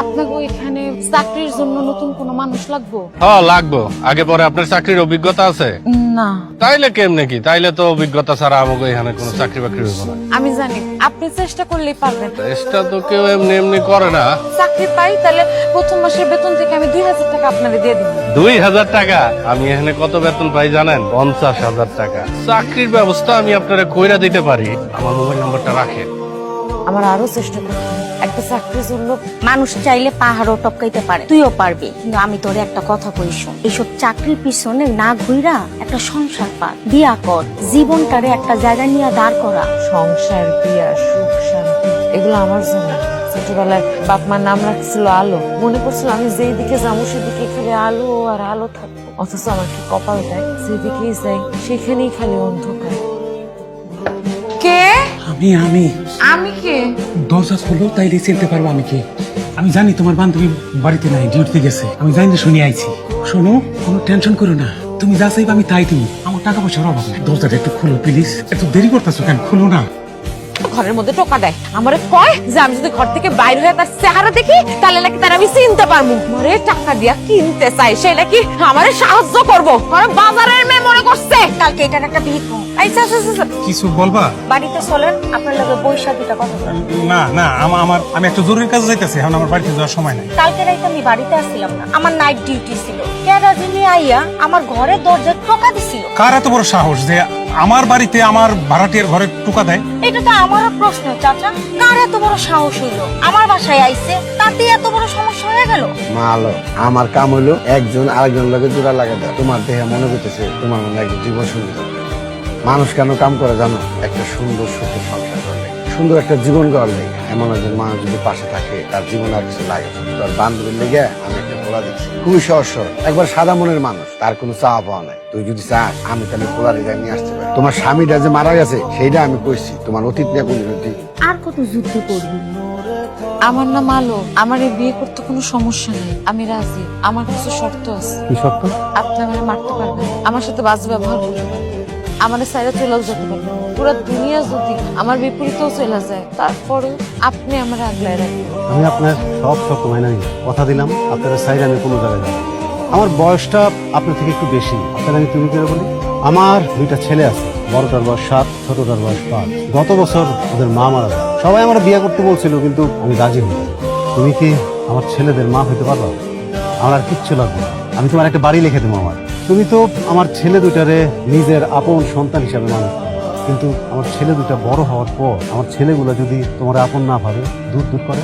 আপনাকে এখানে চাকরির জন্য নতুন কোনো মানুষ লাগবো? হ্যাঁ লাগবো। আগে পরে আপনার চাকরির অভিজ্ঞতা আছে? না। তাইলে কেমনে কি? তাইলে তো অভিজ্ঞতা ছাড়া আমাকে এখানে কোনো চাকরি বাকরি হইব না। আমি জানি। আপনি চেষ্টা করলেই পারবেন। চেষ্টা তো কেউ এমনি এমনি করে না। চাকরি পাই তাহলে প্রথম মাসের বেতন থেকে আমি দুই হাজার টাকা আপনাকে দিয়ে দিব। দুই হাজার টাকা? আমি এখানে কত বেতন পাই জানেন? পঞ্চাশ হাজার টাকা। চাকরির ব্যবস্থা আমি আপনারা কইরা দিতে পারি। আমার মোবাইল নাম্বারটা রাখেন। আমার আরও চেষ্টা করতে চাকরির জন্য মানুষ চাইলে পাহাড়ও টপকাইতে পারে। তুইও পারবি। কিন্তু আমি তোরে একটা কথা কই শোন। এইসব চাকরির পিছনে না ঘুইরা একটা সংসার পার। বিয়া কর। জীবনটারে একটা জায়গা নিয়ে দাঁড় করা। সংসার বিয়া সুখ শান্তি এগুলো আমার জন্য। ছোটবেলায় বাপ মার নাম রাখছিল আলো। মনে করছিল আমি যেই দিকে যাব সেদিকে খালি আলো আর আলো থাকব। অথচ আমার কি কপাল দেয়? যেদিকেই যাই সেখানেই খালি অন্ধকার। কে? আমি আমি। আমি কে? দরজা খোলো তাইলে চিনতে পারব আমি কে। আমি জানি তোমার বান্ধবী বাড়িতে নাই, ডিউটিতে গেছে। আমি জানি না আইছি। শোনো, কোনো টেনশন করো না। তুমি যা চাইবে আমি তাই দিই আমার টাকা পয়সার অভাব নাই। দরজাটা একটু খোলো, প্লিজ। একটু দেরি করতেছো কেন? খোলো না। ঘরের মধ্যে টোকা দেয়। আমারে কয় যে আমি যদি ঘর থেকে বাইরে হয়ে তার চেহারা দেখি, তাহলে নাকি তার আমি চিনতে পারব। মরে টাকা দিয়া কিনতে চাই, সে নাকি আমারে সাহায্য করব। বাজারের মেয়ে করছে? কালকে এটার একটা বিহিত আচ্ছা আচ্ছা আচ্ছা। কিছু বলবা? বাড়িতে চলেন আপনার লগে বৈশা দুটা কথা না না আমার আমার আমি একটা জরুরি কাজে যাইতেছি এখন আমার বাড়িতে যাওয়ার সময় নাই। কালকে রাইতে আমি বাড়িতে আসছিলাম না আমার নাইট ডিউটি ছিল। কেরাজিনী আইয়া আমার ঘরে দরজা টোকা দিছিল। কার এত বড় সাহস যে আমার বাড়িতে আমার ভাড়াটিয়ার ঘরে টুকা দেয়? এটা তো আমারও প্রশ্ন চাচা। কার এত বড় সাহস হইল? আমার বাসায় আইছে তাতে এত বড় সমস্যা হয়ে গেল? মালো আমার কাম হইল একজন আরেকজন লোকে জোড়া লাগা দেয় তোমার দেহে মনে করতেছে তোমার মনে একজন জীবন সঙ্গী দরকার। মানুষ কেন কাম করে জানো? একটা সুন্দর সুখের সংসার করলে সুন্দর একটা জীবন গড় লেগে। এমন একজন মানুষ যদি পাশে থাকে তার জীবন আর কিছু লাগে। তোর বান্ধবীর লেগে আমি একটা খোলা দিচ্ছি খুবই সহজ সরল। একবার সাদা মনের মানুষ। তার কোনো চাওয়া পাওয়া নাই। তুই যদি চাস আমি তাহলে খোলা রেখে নিয়ে আসতে পারি। তোমার স্বামীটা যে মারা গেছে সেইটা আমি কইছি। তোমার অতীত নিয়ে কোন অতীত আর কত যুদ্ধ করবি? আমার নাম আলো। আমার এই বিয়ে করতে কোনো সমস্যা নেই। আমি রাজি। আমার কিছু শর্ত আছে। কি সত্য আপনি আমাকে মারতে পারবেন আমার সাথে বাজে ব্যবহার করবেন আমাদের সাইডে চলেও যেতে পারবেন পুরো দুনিয়া যদি আমার বিপরীতেও চলে যায়, তারপরেও আপনি আমার আগলায় রাখবেন। আমি আপনার সব শর্ত মাইনা নিই। কথা দিলাম, আপনারা সাইড আমি কোনো জায়গায় যাব। আমার বয়সটা আপনার থেকে একটু বেশি। আপনার আমি তুমি করে বলি? আমার দুইটা ছেলে আছে, বড়টার বয়স সাত, ছোটটার বয়স পাঁচ। গত বছর ওদের মা মারা যায়। সবাই আমার বিয়ে করতে বলছিল, কিন্তু আমি রাজি হই তুমি কি আমার ছেলেদের মা হইতে পারবা? আমার আর কিচ্ছু লাগবে। আমি তোমার একটা বাড়ি লিখে দেবো আমার। তুমি তো আমার ছেলে দুইটারে নিজের আপন সন্তান হিসাবে মানুষ কিন্তু আমার ছেলে দুটা বড় হওয়ার পর আমার ছেলেগুলো যদি তোমার আপন না ভাবে দূর দূর করে।